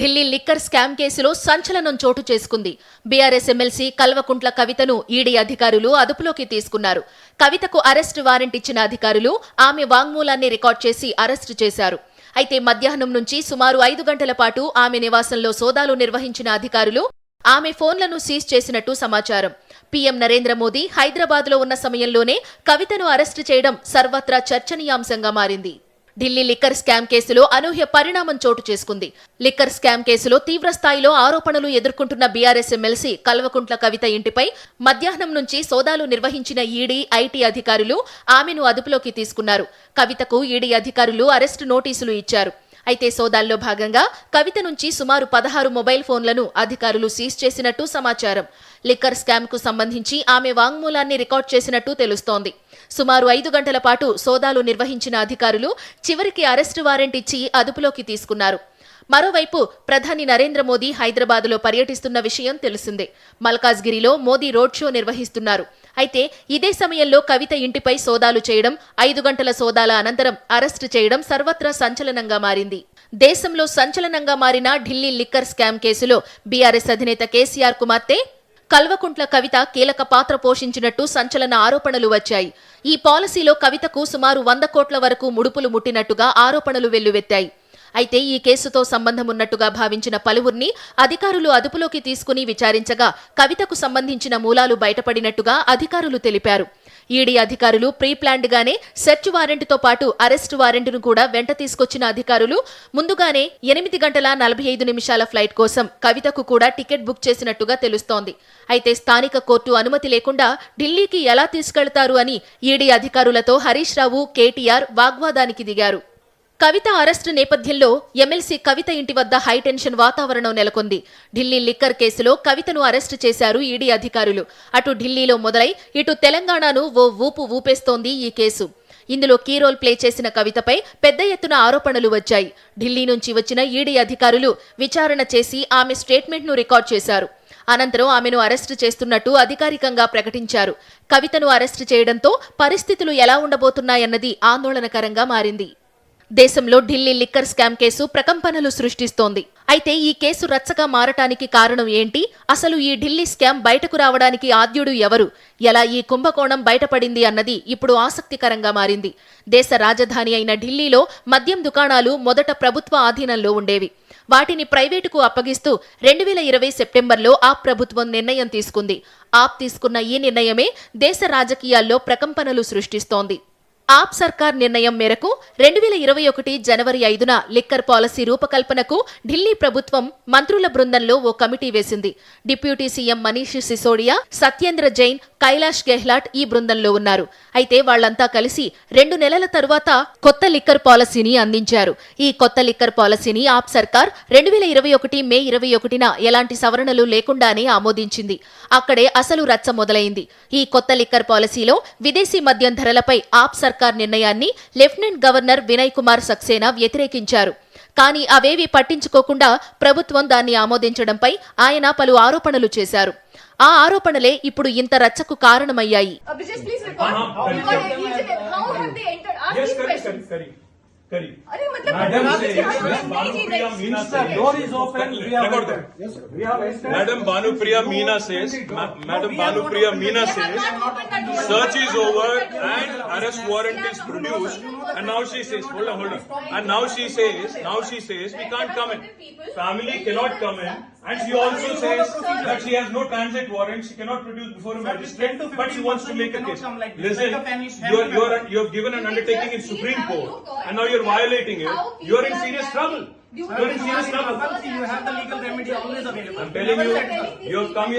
Delhi liquor scam కేసులో సంచలనం చోటు చేసుకుంది. బీఆర్ఎస్ ఎమ్మెల్సీ కల్వకుంట్ల కవితను ఈడీ అధికారులు అదుపులోకి తీసుకున్నారు. కవితకు అరెస్టు వారెంట్ ఇచ్చిన అధికారులు ఆమె వాంగ్మూలాన్ని రికార్డ్ చేసి అరెస్టు చేశారు. అయితే మధ్యాహ్నం నుంచి సుమారు ఐదు గంటల పాటు ఆమె నివాసంలో సోదాలు నిర్వహించిన అధికారులు ఆమె ఫోన్లను సీజ్ చేసినట్టు సమాచారం. పీఎం నరేంద్ర మోదీ హైదరాబాద్లో ఉన్న సమయంలోనే కవితను అరెస్టు చేయడం సర్వత్రా చర్చనీయాంశంగా మారింది. ఢిల్లీ లిక్కర్ స్కామ్ కేసులో అనూహ్య పరిణామం చోటు చేసుకుంది. లిక్కర్ స్కామ్ కేసులో తీవ్రస్థాయిలో ఆరోపణలు ఎదుర్కొంటున్న బీఆర్ఎస్ ఎమ్మెల్సీ కల్వకుంట్ల కవిత ఇంటిపై మధ్యాహ్నం నుంచి సోదాలు నిర్వహించిన ఈడీ ఐటీ అధికారులు ఆమెను అదుపులోకి తీసుకున్నారు. కవితకు ఈడీ అధికారులు అరెస్టు నోటీసులు ఇచ్చారు. అయితే సోదాల్లో భాగంగా కవిత నుంచి సుమారు పదహారు మొబైల్ ఫోన్లను అధికారులు సీజ్ చేసినట్టు సమాచారం. లిక్కర్ స్కామ్కు సంబంధించి ఆమె వాంగ్మూలాన్ని రికార్డ్ చేసినట్టు తెలుస్తోంది. సుమారు ఐదు గంటల పాటు సోదాలు నిర్వహించిన అధికారులు చివరికి అరెస్టు వారెంట్ ఇచ్చి అదుపులోకి తీసుకున్నారు. మరోవైపు ప్రధాని నరేంద్ర మోదీ హైదరాబాద్లో పర్యటిస్తున్న విషయం తెలిసిందే. మల్కాజ్గిరిలో మోదీ రోడ్ షో నిర్వహిస్తున్నారు. అయితే ఇదే సమయంలో కవిత ఇంటిపై సోదాలు చేయడం ఐదు గంటల సోదాల అనంతరం అరెస్టు చేయడం సర్వత్రా సంచలనంగా మారింది. దేశంలో సంచలనంగా మారిన ఢిల్లీ లిక్కర్ స్కామ్ కేసులో బీఆర్ఎస్ అధినేత కేసీఆర్ కుమార్తె కల్వకుంట్ల కవిత కీలక పాత్ర పోషించినట్టు సంచలన ఆరోపణలు వచ్చాయి. ఈ పాలసీలో కవితకు సుమారు వంద కోట్ల వరకు ముడుపులు ముట్టినట్టుగా ఆరోపణలు వెల్లువెత్తాయి. అయితే ఈ కేసుతో సంబంధం ఉన్నట్టుగా భావించిన పలువురిని అధికారులు అదుపులోకి తీసుకుని విచారించగా కవితకు సంబంధించిన మూలాలు బయటపడినట్టుగా అధికారులు తెలిపారు. ఈడీ అధికారులు ప్రీప్లాన్డ్ గానే సెర్చ్ వారెంట్తో పాటు అరెస్ట్ వారెంట్ను కూడా వెంట తీసుకొచ్చిన అధికారులు ముందుగానే ఎనిమిది గంటల నలభై ఐదు నిమిషాల ఫ్లైట్ కోసం కవితకు కూడా టికెట్ బుక్ చేసినట్టుగా తెలుస్తోంది. అయితే స్థానిక కోర్టు అనుమతి లేకుండా ఢిల్లీకి ఎలా తీసుకెళ్తారు అని ఈడీ అధికారులతో హరీష్ రావు కేటీఆర్ వాగ్వాదానికి దిగారు. కవిత అరెస్టు నేపథ్యంలో ఎమ్మెల్సీ కవిత ఇంటి వద్ద హైటెన్షన్ వాతావరణం నెలకొంది. ఢిల్లీ లిక్కర్ కేసులో కవితను అరెస్టు చేశారు ఈడీ అధికారులు. అటు ఢిల్లీలో మొదలై ఇటు తెలంగాణను ఓ ఊపు ఊపేస్తోంది ఈ కేసు. ఇందులో కీ రోల్ ప్లే చేసిన కవితపై పెద్ద ఎత్తున ఆరోపణలు వచ్చాయి. ఢిల్లీ నుంచి వచ్చిన ఈడీ అధికారులు విచారణ చేసి ఆమె స్టేట్మెంట్ను రికార్డ్ చేశారు. అనంతరం ఆమెను అరెస్టు చేస్తున్నట్టు అధికారికంగా ప్రకటించారు. కవితను అరెస్టు చేయడంతో పరిస్థితులు ఎలా ఉండబోతున్నాయన్నది ఆందోళనకరంగా మారింది. దేశంలో ఢిల్లీ లిక్కర్ స్కామ్ కేసు ప్రకంపనలు సృష్టిస్తోంది. అయితే ఈ కేసు రచ్చగా మారటానికి కారణం ఏంటి? అసలు ఈ ఢిల్లీ స్కామ్ బయటకు రావడానికి ఆద్యుడు ఎవరు? ఎలా ఈ కుంభకోణం బయటపడింది అన్నది ఇప్పుడు ఆసక్తికరంగా మారింది. దేశ రాజధాని అయిన ఢిల్లీలో మద్యం దుకాణాలు మొదట ప్రభుత్వ ఆధీనంలో ఉండేవి. వాటిని ప్రైవేటుకు అప్పగిస్తూ రెండు వేల ఇరవై సెప్టెంబర్లో ఆప్ ప్రభుత్వం నిర్ణయం తీసుకుంది. ఆప్ తీసుకున్న ఈ నిర్ణయమే దేశ రాజకీయాల్లో ప్రకంపనలు సృష్టిస్తోంది. ఆప్ సర్కార్ నిర్ణయం మేరకు రెండు వేల ఇరవై ఒకటి జనవరి ఐదున లిక్కర్ పాలసీ రూపకల్పనకు ఢిల్లీ ప్రభుత్వం మంత్రుల బృందంలో ఓ కమిటీ వేసింది. డిప్యూటీ సీఎం మనీష్ సిసోడియా సత్యేంద్ర జైన్ కైలాష్ గెహ్లాట్ ఈ బృందంలో ఉన్నారు. అయితే వాళ్ళంతా కలిసి రెండు నెలల తరువాత కొత్త లిక్కర్ పాలసీని అందించారు. ఈ కొత్త లిక్కర్ పాలసీని ఆప్ సర్కార్ రెండు వేల ఇరవై ఒకటి మే ఇరవై ఒకటిన ఎలాంటి సవరణలు లేకుండానే ఆమోదించింది. అక్కడే అసలు రచ్చ మొదలైంది. ఈ కొత్త లిక్కర్ పాలసీలో విదేశీ మద్యం ధరలపై ఆప్ సర్కార్ నిర్ణయాన్ని లెఫ్టినెంట్ గవర్నర్ వినయ్ కుమార్ సక్సేనా వ్యతిరేకించారు. కానీ అవేవి పట్టించుకోకుండా ప్రభుత్వం దాన్ని ఆమోదించడంపై ఆయన పలు ఆరోపణలు చేశారు. ఆ ఆరోపణలే ఇప్పుడు ఇంత రచ్చకు కారణమయ్యాయి. Abhijit, please record. हाँ, हाँ, Record करी। each and every- How have they entered? Ask Yes, these करी, questions. करी, करी, करी. अरे मतलब Madam Abhijit, says, हाँ, Miss नहीं, नहीं, Banupriya नहीं. Meena The says. door is open, we have Record entered. that. We have entered. Madam Banupriya Meena says, Ma- Madam Banupriya Meena They have says, not opened that door. search is They have over opened that door. and arrest warrant is produced. And now she says, hold on, hold on. And now she says, now she says, we can't come in. Family cannot come in. And she also says that she has no transit warrant, she cannot produce before a magistrate, but she wants to make a case. Listen, you are, you are, you have given an undertaking in Supreme Court, and now you are violating it. You are in serious trouble. You are in serious trouble. You have the legal remedy always available. I'm telling you, you have come here